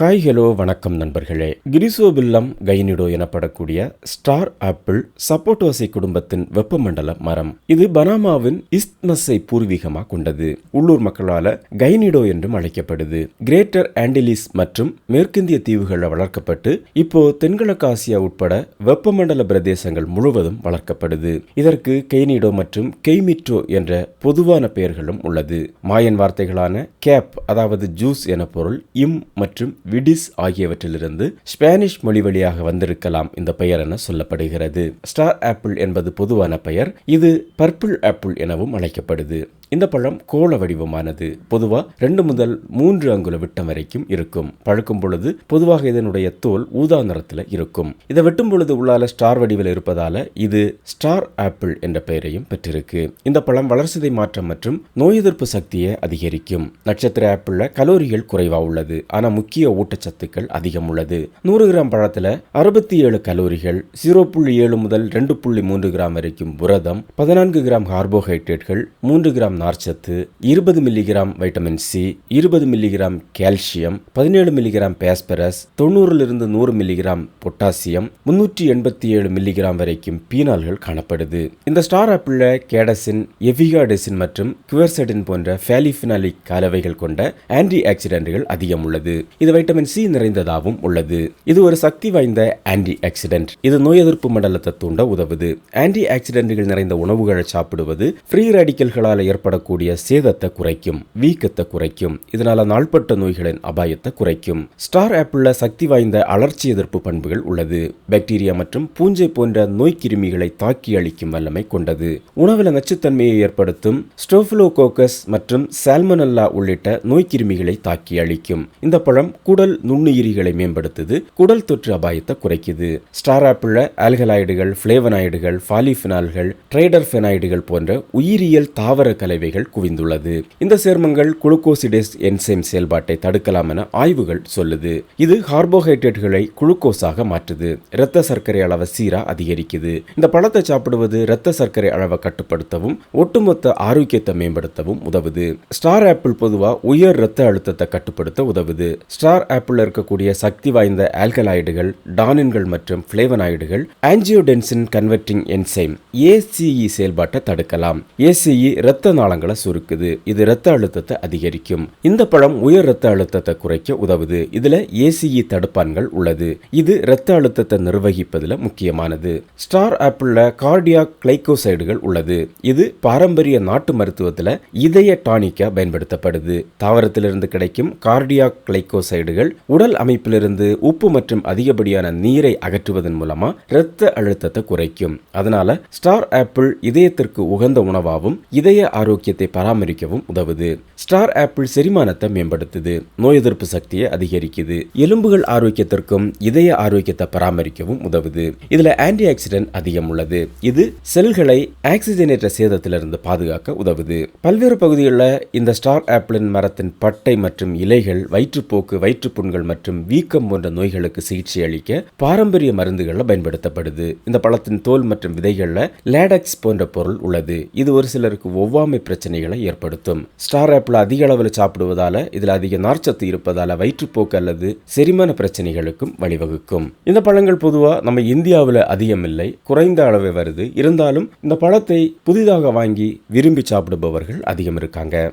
Hi hello வணக்கம் நண்பர்களே. கிரிசோபில்லம் கைனிடோ எனப்படக்கூடிய star apple சப்போட்டோசை குடும்பத்தின் வெப்பமண்டல மரம். இது பனாமாவின் இஸ்த்மஸை பூர்வீகமாக கொண்டது. உள்ளூர் மக்களால கைனிடோ என்றும் அழைக்கப்படுது. கிரேட்டர் ஆண்டிலிஸ் மற்றும் மேற்கிந்திய தீவுகளில் வளர்க்கப்பட்டு இப்போ தென்கிழக்கு ஆசியா உட்பட வெப்பமண்டல பிரதேசங்கள் முழுவதும் வளர்க்கப்படுது. இதற்கு கெய்னிடோ மற்றும் கெய்மிட்டோ என்ற பொதுவான பெயர்களும் உள்ளது. மாயன் வார்த்தைகளான கேப் அதாவது ஜூஸ் என பொருள் இம் மற்றும் விடிஸ் ஆகியவற்றிலிருந்து ஸ்பானிஷ் மொழி வழியாக வந்திருக்கலாம் இந்த பெயர் என சொல்லப்படுகிறது. ஸ்டார் ஆப்பிள் என்பது பொதுவான பெயர். இது பர்பிள் ஆப்பிள் எனவும் அழைக்கப்படுது. இந்த பழம் கோள வடிவமானது. பொதுவா ரெண்டு முதல் மூன்று அங்குல விட்டம் வரைக்கும் இருக்கும். பழுக்கும் பொழுது பொதுவாக இதனுடைய தோல் ஊதா நிறத்துல இருக்கும். இதை வெட்டும் பொழுது உள்ளால ஸ்டார் வடிவில் இருப்பதால இது ஸ்டார் ஆப்பிள் என்ற பெயரையும் பெற்றிருக்கு. இந்த பழம் வளர்சிதை மாற்றம் மற்றும் நோய் எதிர்ப்பு சக்தியை அதிகரிக்கும். நட்சத்திர ஆப்பிள்ல கலோரிகள் குறைவா உள்ளது. ஆனா முக்கிய ஊட்டச்சத்துக்கள் அதிகம் உள்ளது. நூறு கிராம் பழத்துல அறுபத்தி ஏழு கலோரிகள் ஜீரோ புள்ளி ஏழு முதல் ரெண்டு புள்ளி மூன்று கிராம் வரைக்கும் புரதம் பதினான்கு கிராம் கார்போஹைட்ரேட்கள் மூன்று கிராம் நார்ச்சத்து இருபது மில்லிகிராம் வைட்டமின் சி இருபது மில்லிகிராம் கால்சியம் பதினேழு மில்லிகிராம் பேஸ்பரஸ் தொண்ணூறிலிருந்து நூறு மில்லிகிராம் பொட்டாசியம் முன்னூற்றி எண்பத்தி ஏழு மில்லிகிராம் வரைக்கும் பீனால்கள் காணப்படுது. இந்த ஸ்டார் ஆப்பிள்ல கேடசின் எவிகாடெசின் மற்றும் குவர்செடின் போன்ற ஃபேலிஃபினாலிக் கலவைகள் கொண்ட ஆன்டி ஆக்சிடென்ட்கள் அதிகம் உள்ளது. இது வைட்டமின் சி நிறைந்ததாகவும் உள்ளது. இது ஒரு சக்தி வாய்ந்த ஆன்டி ஆக்சிடென்ட் இது நோய் எதிர்ப்பு மண்டலத்தை தூண்ட உதவுது. ஆன்டி ஆக்சிடென்ட்கள் நிறைந்த உணவுகளை சாப்பிடுவது ஃப்ரீ ரேடிக்கல்களால் ஏற்படக்கூடிய சேதத்தை குறைக்கும் வீக்கத்தை குறைக்கும் இதனால நாள்பட்ட நோய்களின் அபாயத்தை குறைக்கும். ஸ்டார் ஆப்பிள்ல சக்தி வாய்ந்த அலர்ச்சி எதிர்ப்பு பண்புகள் உள்ளது. பாக்டீரியா மற்றும் பூஞ்சை போன்ற நோய் கிருமிகளை தாக்கி அளிக்கும் வல்லமை கொண்டது. உணவில் நச்சுத்தன்மையை ஏற்படுத்தும் ஸ்டோஃபிலோகோக்கஸ் மற்றும் சால்மனல்லா உள்ளிட்ட நோய் கிருமிகளை தாக்கி அளிக்கும் இந்த பழம் குடல் நுண்ணுயிரிகளை மேம்படுத்துது குடல் தொற்று அபாயத்தை குறைக்குது. ஸ்டார் ஆப்பிள்ல ஆல்கலாய்டுகள் பிளேவனாய்டுகள் பாலிஃபினால்கள் ட்ரைடர்ஃபெனாய்டுகள் போன்ற உயிரியல் தாவர கலவைகள் குவிந்துள்ளது. இந்த சேர்மங்கள் குளுக்கோசிடேஸ் என்சைம் செயல்பாட்டை தடுக்கலாம் என ஆய்வுகள் சொல்லுது. இது கார்போஹைட்ரேட்டுகளை குளுக்கோஸாக மாற்றுது. இரத்த சர்க்கரை அளவை சீரா அதிகரிக்குது. இந்த பழத்தை சாப்பிடுவது இரத்த சர்க்கரை அளவை கட்டுப்படுத்தவும் ஒட்டுமொத்த ஆரோக்கியத்தை மேம்படுத்தவும் உதவுது. ஸ்டார் ஆப்பிள் பொதுவாக உயர் இரத்த அழுத்தத்தை கட்டுப்படுத்த உதவுது. ஸ்டார் ஆப்பிள் இருக்கக்கூடிய சக்தி வாய்ந்த ஆல்கலாய்டுகள் டானின்கள் மற்றும் பிளேவனாய்டுகள் ஆன்ஜியோடென்சின் கன்வெர்டிங் என்சைம் ஏசிஇ செயல்பாட்டை தடுக்கலாம். ஏசிஇ இரத்த நாளங்களை சுருக்குது. இது இரத்த அழுத்தத்தை அதிகரிக்கும். இந்த பழம் உயர் இரத்த அழுத்தத்தை குறைக்க உதவுது. இதுல ஏசிஇ தடுப்பான்கள் உள்ளது. இது இரத்த அழுத்தத்தை நிர்வகிப்பதில் முக்கியமானது. ஸ்டார் ஆப்பிள்ல கார்டியா கிளைகோசைடுகள் உள்ளது. இது பாரம்பரிய நாட்டு மருத்துவத்தில் இதய டானிக்கா பயன்படுத்தப்படுது. தாவரத்திலிருந்து கிடைக்கும் கார்டியா கிளைகோசைடுகள் உடல் அமைப்பிலிருந்து உப்பு மற்றும் அதிகப்படியான நீரை அகற்றுவதன் மூலமா இரத்த அழுத்தத்தை குறைக்கும். அதனால ஸ்டார் ஆப்பிள் இதயத்திற்கு உகந்த உணவாகவும் இதய ஆரோக்கிய ஆரோக்கியத்தை பராமரிக்கவும் உதவுது. ஸ்டார் ஆப்பிள் செரிமானத்தை மேம்படுத்துது. நோய் எதிர்ப்பு சக்தியை அதிகரிக்குது. எலும்புகள் ஆரோக்கியத்திற்கும் இதய ஆரோக்கியத்தை பராமரிக்கவும் உதவுது. இதுல ஆன்டி ஆக்சிடென்ட் அதிகம் உள்ளது. இது செல்களை ஆக்சிஜனேற்ற சேதத்திலிருந்து பாதுகாக்க உதவுது. பல்வேறு பகுதிகளில் இந்த ஸ்டார் ஆப்பிளின் மரத்தின் பட்டை மற்றும் இலைகள் வயிற்றுப்போக்கு வயிற்றுப்புண்கள் மற்றும் வீக்கம் போன்ற நோய்களுக்கு சிகிச்சை அளிக்க பாரம்பரிய மருந்துகளில் பயன்படுத்தப்படுது. இந்த பழத்தின் தோல் மற்றும் விதைகளில் லேடக்ஸ் போன்ற பொருள் உள்ளது. இது ஒரு சிலருக்கு ஒவ்வாமை பிரச்சனைகளை ஏற்படுத்தும். ஸ்டார் ஆப்பிள் அதிக அளவில் சாப்பிடுவதால இதில் அதிக நார்ச்சத்து இருப்பதால வயிற்றுப்போக்கு அல்லது செரிமான பிரச்சனைகளுக்கும் வழிவகுக்கும். இந்த பழங்கள் பொதுவாக நம்ம இந்தியாவில் அதிகம் இல்லை குறைந்த அளவே வருது. இருந்தாலும் இந்த பழத்தை புதிதாக வாங்கி விரும்பி சாப்பிடுபவர்கள் அதிகம் இருக்காங்க.